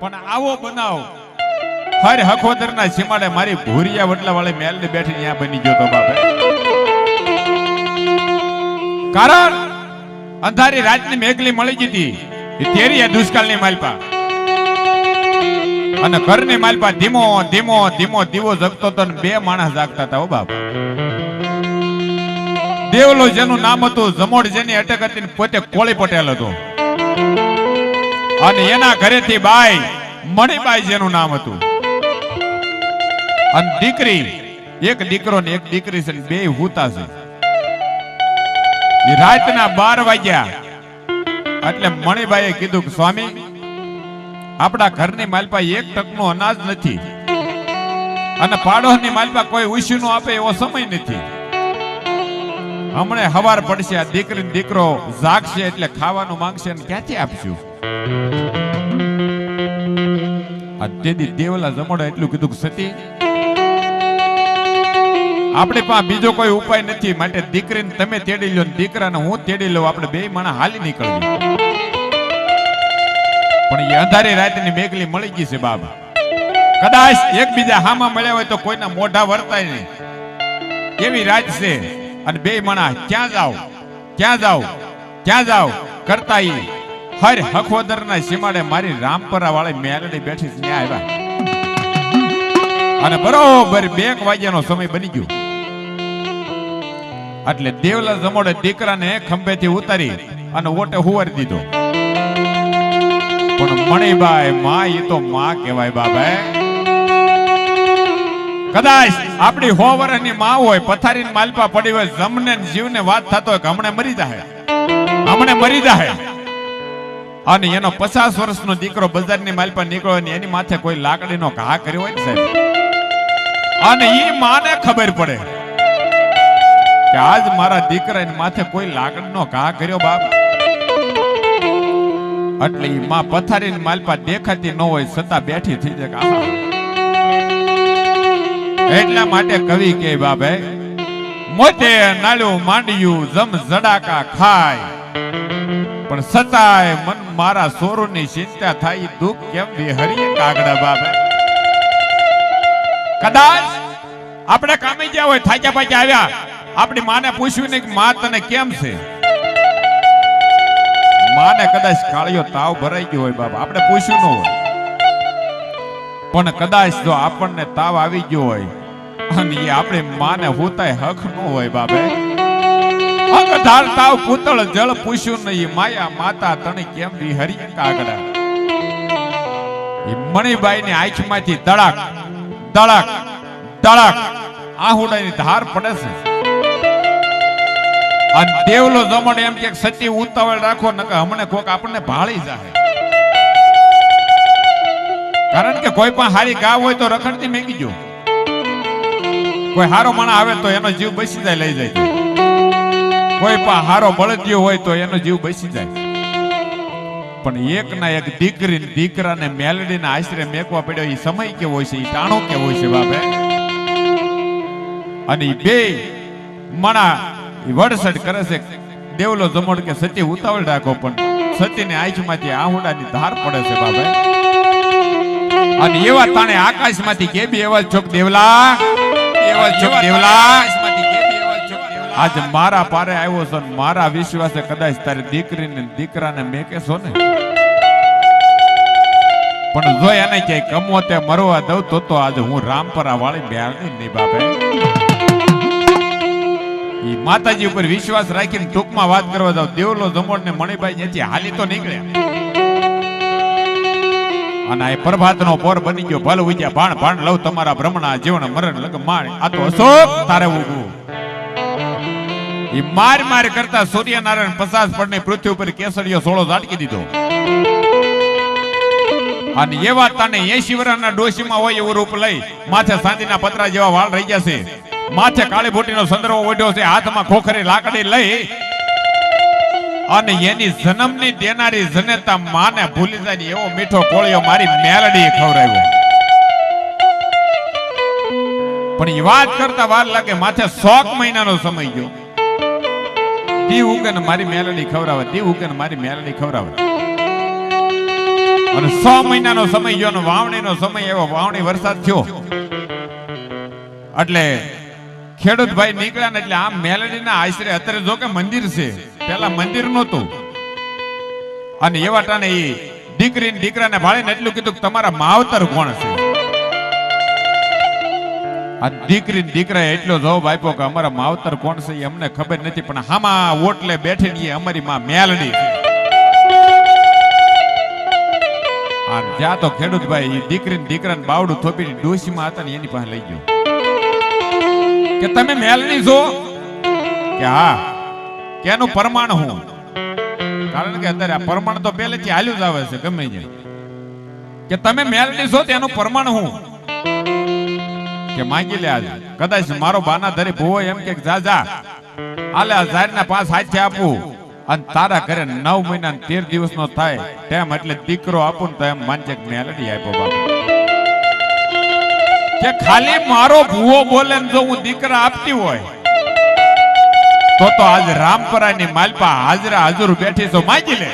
પણ આવો બનાવ. હર હખોદરના સીમાડે મારી ભૂરિયા વડલા વાળી મેલડી બેઠી ત્યાં બની ગયો તો બાપે. કારણ અંધારી રાતની મેઘલી મળી જતી તેરી આ દુષ્કાળની માલપા. અને ઘરની માલપા ધીમો ધીમો ધીમો દીવો જગતો તો બે માણસ જાગતા હતા ઓ બાપ. દેવલો જેનું નામ હતું જમોડ જેની અટક હતી ને પોતે કોળી પટેલ હતો. અને એના ઘરેથી બાઈ મણિબાઈ જેનું નામ હતું. અને દીકરી, એક દીકરો ને એક દીકરી છે બે હુતા છે. રાતના બાર વાગ્યા. એટલે મણિબાઈએ કીધું કે સ્વામી, આપણા ઘરની માલપા એક ટકનું અનાજ નથી. અને પાડોશની માલપા કોઈ ઉછીનું આપે એવો સમય નથી. હમણે હવાર પડશે, આ દીકરી દીકરો જાગશે એટલે ખાવાનું માંગશે ને ક્યાંથી આપશું? આ તેથી દેવલા જમોડે એટલું કીધું સતી, આપણે પાસે બીજો કોઈ ઉપાય નથી, માટે દીકરીને તમે તેડી લો દીકરાને હું તેડી લઉં, આપણે બે માણા હાલી નીકળવી પણ એ અંધારી રાતની મેઘલી મળી ગઈ છે બાબા. કદાચ એકબીજા હામાં મળ્યા હોય તો કોઈના મોઢા વર્તાય નહીં. એવી રાત છે. અને બે મણા ક્યાં જાઓ? ક્યાં જાઓ? ક્યાં જાઓ? કરતા ઈ. હર હખોદરના સીમાડે મારી રામપરા વાળી મેલડી બેઠી ત્યાં આવ્યા. અને બરોબર બે વાગ્યાનો સમય બની ગયો. એટલે દેવલા જમોડે દીકરાને ખંભેથી ઉતારી અને ઓટે હુવારી દીધો. પણ મણિબાઈ માં એ તો માં કહેવાય બાબા કદાચ આપણી હો વર્ષની માં હોય, પથારીની માલપા પડી હોય, જમને જીવને વાત થતો હોય કે હમણે મરી જાય હમણે મરી જાય અને એનો પચાસ વર્ષનો દીકરો બજારની માલપા નીકળ્યો ને એની માથે કોઈ લાકડીનો ઘા કર્યો હોય ને સાહેબ? અને એ માને ખબર પડે કે આજ મારા દીકરાની માથે કોઈ લાકડીનો ઘા કર્યો બાપ. એટલે માં પથારીની માલપા દેખાતી ન હોય છતાં બેઠી થઈ જાય. એટલા માટે કવિ કે બાબે મોટે નાળ્યું માંડ્યું જમ જડાકા ખાય. પણ સતાય મન મારા સોરોની ચિંતા થાય, દુઃખ કેમ વિહરીએ કાગડા બાબે કદાચ આપણે કામે ગયા હોય, થાક્યા પાક્યા આવ્યા, આપણી માને પૂછ્યું ને માં તને કેમ છે? માને કદાચ કાળિયો તાવ ભરાઈ ગયો હોય બાબા આપણે પૂછ્યું ન હોય. પણ કદાચ જો આપણને તાવ આવી ગયો હોય, અને એ આપણે માને હોતાય હક ન હોય બાબે અગધાર તાવ પૂતળ જળ પૂછ્યું નહીં માયા માતા તને કેમ વિહરી કાગડા એ મણિબાઈની આંખમાંથી દડાક દડાક દડાક આહુડાની ધાર પડે છે. અને દેવલો જમણ એમ કે સતી ઉતાવળ રાખો, નકર હમણે કોક આપણને ભાળી જાય કારણ કે કોઈ પણ હારી ગાવ હોય તો રખડતી મેકી જો. કોઈ હારો માણા આવે તો એનો જીવ બસી જાય, લઈ જાય. કોઈ પણ હારો બળદિયો હોય તો એનો જીવ બસી જાય. પણ એક ના એક દીકરી દીકરાને મેલડીના આશરે મેકવા પડ્યો એ સમય કેવો છે એ ટાણો કેવો છે, બાપે અને બે મણા વડસડ કરે છે, દેવલો જમોડ કે સતી ઉતાવળ રાખો, પણ સતીને આંખમાંથી આહુડાની ધાર પડે છે, બાપે અને એવા તાણે આકાશમાંથી કે બી એવા ચોક દેવલા એવા ચોક દેવલા. આજ મારા પારે આવ્યો છો ને મારા વિશ્વાસે કદાચ તારી દીકરીને દીકરાને મેકે છો ને. પણ જો એને ક્યાંય કમો તે મરવા દઉં તો તો આજે હું રામપરા વાળી બેરની નહીં બાપે માતાજી ઉપર વિશ્વાસ રાખીને ટૂંકમાં વાત કરવા જાવ. દેવલો જમોડ ને મણિભાઈ ત્યાંથી હાલી તો નીકળ્યા. અને આ પ્રભાતનો પોર બની ગયો. ભલ ઉજ્યા ભાણ ભાણ લવ તમારા ભ્રમણા જીવન મરણ લગ માણ. આ તો અશોક, તારે ઉગવું ઈ માર માર કરતા સૂર્યનારાયણ પચાસ પડની પૃથ્વી ઉપર કેસરીયો સોળો ઝાટકી દીધો. અને એવા તને એસી વર્ષના ડોશીમાં હોય એવું રૂપ લઈ માથે સાંજના પતરા જેવા વાળ રહી ગયા છે. માથે કાળી બોટીનો સંદર્ભ ઓઢ્યો છે. હાથમાં ખોખરી લાકડી લઈ અને એની જન્મની દેનારી જનેતા માને ભૂલી જાય ને એવો મીઠો કોળિયો મારી મેલડી ખવડાવ્યો. પણ એ વાત કરતા વાર લાગે, માથે સોક મહિનાનો સમય ગયો. દી ઉગે ને મારી મેલડી ખવડાવે, દી ઉગે ને મારી મેલડી ખવડાવે. અને સો મહિનાનો સમય ગયો ને વાવણીનો સમય એવો, વાવણી વરસાદ થયો. એટલે ખેડૂત ભાઈ નીકળ્યા ને એટલે આમ મેલડીના આશરે અત્યારે જો કે મંદિર છે. પેલા મંદિર નહોતું. અને એવા ટાણે એ દીકરી ને દીકરાને ભાળીને એટલું કીધું કે તમારા માવતર કોણ છે? આ દીકરી ને દીકરા એટલો જવાબ આપ્યો કે અમારા માવતર કોણ છે એ અમને ખબર નથી, પણ હામાં ઓટલે બેઠીને એ અમારી માં મેલડી છે. જ્યાં તો ખેડૂતભાઈ એ દીકરી ને દીકરાને બાવડું થોપીને ડોશીમાં હતા ને એની પાસે લઈ ગયો. કે તમે મેલડી છો? કે હા. કે એનું પ્રમાણ હું? કારણ કે અત્યારે આ પ્રમાણ તો પહેલેથી હાલ્યું જ આવે છે, ગમે જાય કે તમે મેલડી છો તેનું પ્રમાણ હું? કે માંગી લે આજે. કદાચ મારો બાના ધરી ભૂવો એમ કે જા જા. આલે હજાર ના પાસ હાથે આપું. અને તારા ઘરે નવ મહિના તેર દિવસ નો થાય. તેમ એટલે દીકરો આપું તો એમ માનજે મેલડી આપ્યો બાપુ. કે ખાલી મારો ભૂવો બોલે જો હું દીકરા આપતી હોય તો તો આજ રામપરાની માલપા હાજરા હાજર બેઠી છો, માંગી લે.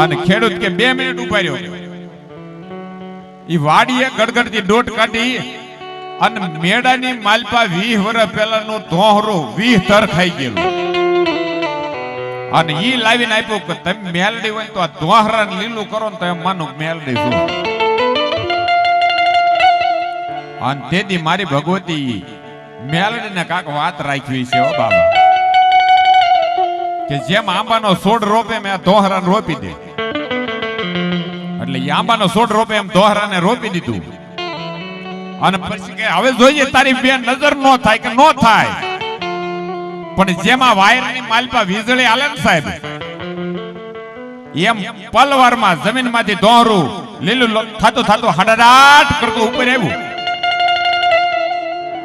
અને ખેડૂત કે બે મિનિટ ઊભા રહ્યો. ઈ વાડીએ ગડગડતી દોટ કાઢી અને મેડાની માલપા વીહ વર્ષ પહેલાનું ધોહરો વીહ તર ખાઈ ગયેલું. અને ઈ લાવીને આપ્યું કે તમે મેલડી હોય તો આ ધોહરા લીલું કરો ને તો એમ માનું મેલડી શું અને તેથી મારી ભગવતી મેલડીને કાક વાત રાખવી છે ઓ બાબા. કે જેમ આંબાનો છોડ રોપે મેં આ ધોહરાને રોપી દે. એટલે આંબાનો છોડ રોપે એમ ધોહરાને રોપી દીધું. અને પછી કે હવે જોઈએ તારી બે નજર નો થાય કે નો થાય. પણ જેમાં વાયરની માલપા વીજળી આલે ને સાહેબ, એમ પલવારમાં જમીનમાંથી દોહરું લીલું થતું થતું હડડાટ કરતું ઉપર આવ્યું.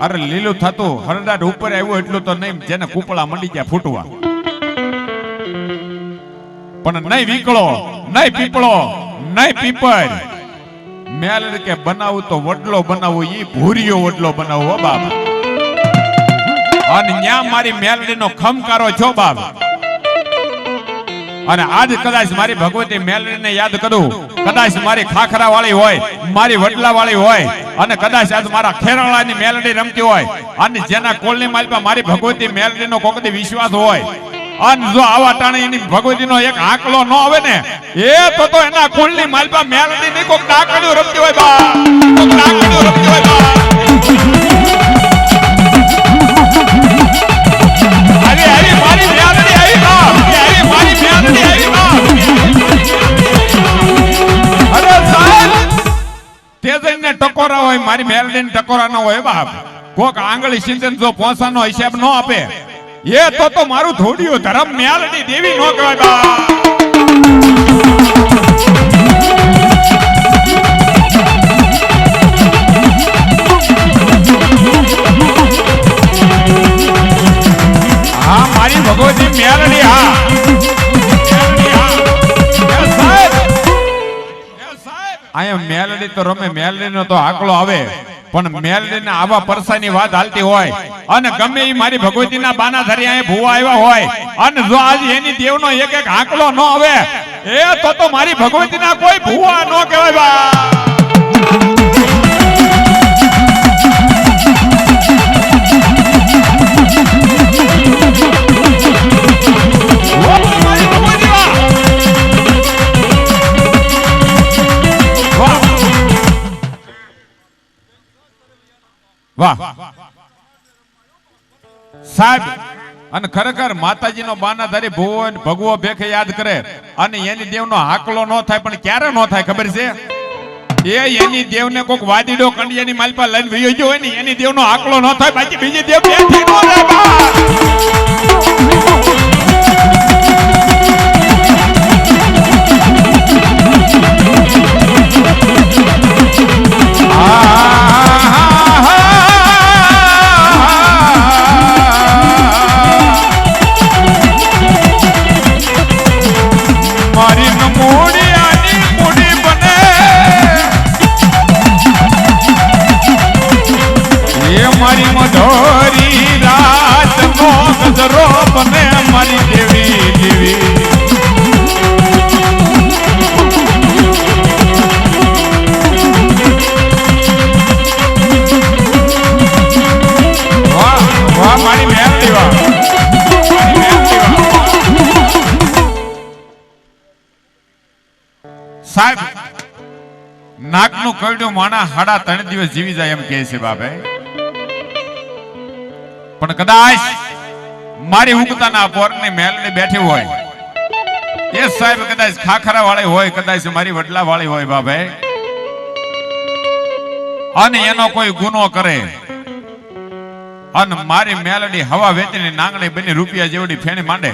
અરે લીલું થતું હડડાટ ઉપર આવ્યું એટલું તો નહીં, જેને કુપળા મંડી ગયા ફૂટવા. પણ નહીં વીકળો, નહીં પીપળો, નહીં પીપળ. મેલ કે બનાવું તો વડલો બનાવો, ઈ ભૂરિયો વડલો બનાવો બાબા અને ન્યા મારી મેલડીનો ખમકારો છો બાપ. અને આજ કદાચ મારી ભગવતી મેલડીને યાદ કરું. કદાચ મારી ખાખરા વાળી હોય, મારી વડલા વાળી હોય, અને કદાચ આજ મારા ખેરાળાની મેલડી રમતી હોય, અને જેના કોલની માલમાં મારી ભગવતી મેલડીનો કોકદી વિશ્વાસ હોય. અને જો આવા ટાણે એની ભગવતીનો એક આંકલો ન આવે ને, એ તો તો એના કુલની માલપા મેલડી ની કોક ડાકડીઓ રમતી હોય બા. કોક ડાકડીઓ રમતી હોય બા. ટકોરા હોય, મારી મેલડી ટકોરા ન હોય બાપ. કોક આંગળી સિંધન જો પોસાનો હિસાબ ન આપે, એ તો તો મારું થોડ્યું ધરમ મેલડી દેવી નો કહેવાય બા રમે તો આકલો આવે. પણ મેલડી ને આવા પરસાની વાત હાલતી હોય. અને ગમે એ મારી ભગવતીના બાના ધરિયા ભૂવા આવ્યા હોય. અને જો આજ એની દેવનો એક એક આંકડો ન આવે, એ તો તો મારી ભગવતી ના કોઈ ભૂવા ન કહેવાય બા. વાહ. સાહેબ, અને ખરેખર માતાજીનો બાનાધારી ભુવો અને ભગવો ભેખે યાદ કરે અને એની દેવનો હાકલો ન થાય, પણ ક્યારે ન થાય ખબર છે? એ એની દેવને કોક વાદીડો કંડિયાની માલપા લઈને વયો ગયો હોય ને, એની દેવનો હાકલો ન થાય, બાકી બીજી દેવ બેઠી ન સાહેબ નાકનું કરડ્યું માણા હાડા ત્રણ દિવસ જીવી જાય એમ કહે છે બાપે. પણ કદાચ મારી ઉગતાના પોરની મેલડી બેઠી હોય. એ સાહેબ કદાચ ખાખરા વાળી હોય, કદાચ મારી વડલા વાળી હોય બાપે. અને એનો કોઈ ગુનો કરે. અને મારી મેલડી હવા વેચીને નાંગણી બની રૂપિયા જેવડી ફેણી માંડે.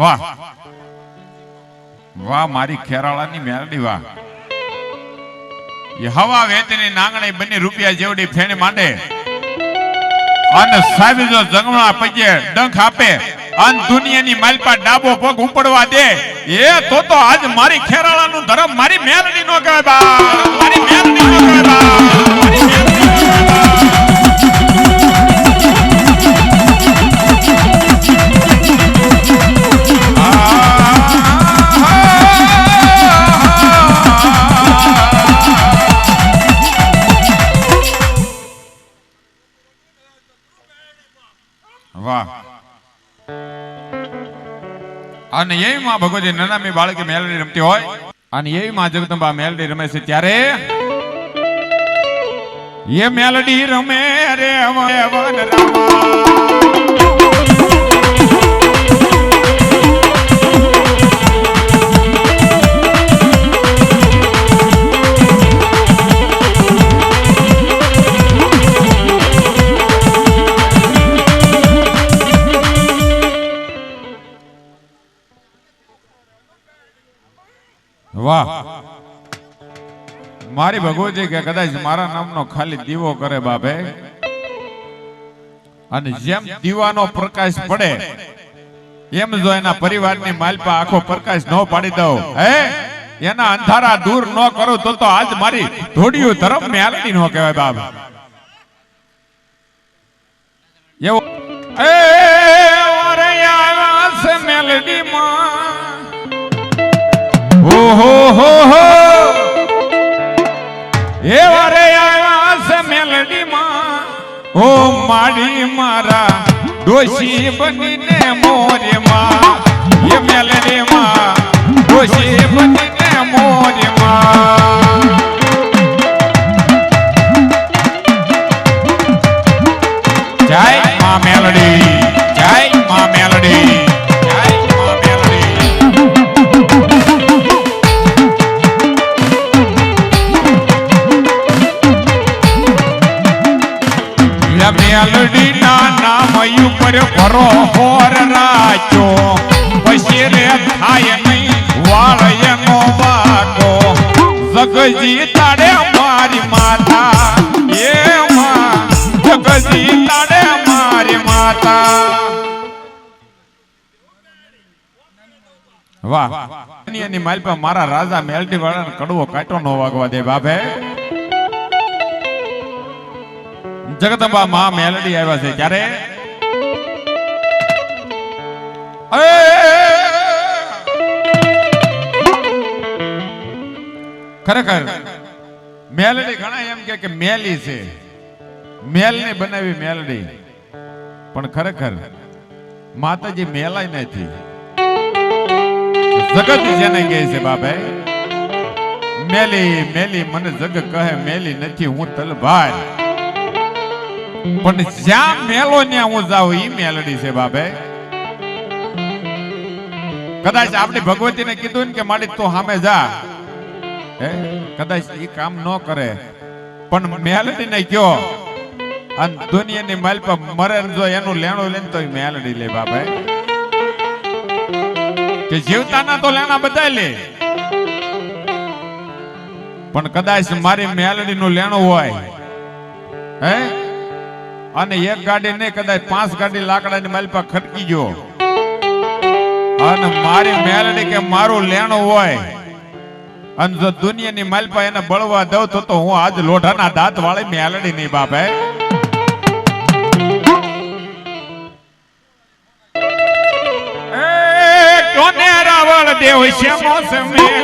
વાહ. વાહ, મારી ખેરાળાની મેલડી વાહ. એ હવા વેચીની નાંગણી બની રૂપિયા જેવડી ફેણી માંડે. અને સાહેબ જો જંગણા પગે ડંખ આપે અન દુનિયાની માલપા ડાબો પગ ઉપડવા દે, એ તો તો આજ મારી ખેરાળાનું ધર્મ, મારી મેલડી નો કહેવાય મારી મેલડી નો કહેવાય અને એવી માં ભગવતી નનામી બાળકી મેલડી રમતી હોય, અને એવી માં જગદંબા મેલડી રમે છે ત્યારે એ મેલડી રમે રે વન રમા. મારી ભગવતી કે કદાચ મારા નામનો ખાલી દીવો કરે બાપે. અને જેમ દીવાનો પ્રકાશ પડે, એમ જો એના પરિવારની માલપા આખો પ્રકાશ ન પાડી દઉં. હે? એના અંધારા દૂર ન કરો તો તો આજ મારી ધોડિયું ધરમ મેલડી નો કહેવાય બાપ. એવો એ ઓરે આવ્યા છે મેલડીમાં. ઓહો, હો હો. એ વારે આવ્યા છે મેલડીમાં. ઓ માડી મારા દોષી બનીને મોરેમાં. એ મેલડીમાં દોષી બનીને મોરેમાં. જય મા મેલડી, જય મા મેલડી. મેલડી ના નામ ઉપર ભરો હોર રાચો પછી રે થાય નહીં વાળ એનો વાગો જગજી તાડે મારી માતા. એ માં, જગજી તાડે મારી માતા. વાહ. એની માલપા મારા રાજા મેલડી વાળાને કડવો કાંટો નો વાગવા દે બાપે. જગદંબા માં મેલડી આવ્યા છે. ત્યારે ખરેખર, મેલડી ઘણા એમ કે મેલી છે. મેલ ને બનાવી મેલડી. પણ ખરેખર, માતાજી મેલાય નથી. જગત જેને કહે છે, બાપે, મેલી મેલી, મને જગ કહે, મેલી નથી, હું તલભાર પણ જ્યાં મેલો ત્યાં હું જાઉં, ઈ મેલડી છે બાપે. કદાચ આપણી ભગવતીને કીધું ને કે માલિક, તું સામે જા. હે? કદાચ ઈ કામ ન કરે. પણ મેલડી ને કયો અને દુનિયાની માલ પર મરે જો એનું લેણું લઈને તો મેલડી લે બાપે. કે જીવતાના તો લેણા બધા લે. પણ કદાચ મારી મેલડી નું લેણું હોય, હે? અને એક ગાડી નહીં, કદાચ પાંચ ગાડી લાકડાની માલ પર ખટકી ગયો. અને મારી મેલડી કે મારું લેણું હોય, અને જો દુનિયાની માલ પર એને બળવા દઉં તો તો હું આજ લોઢાના દાંત વાળી મેલડી નહીં બાપે દેવ શ્યામો મેલડી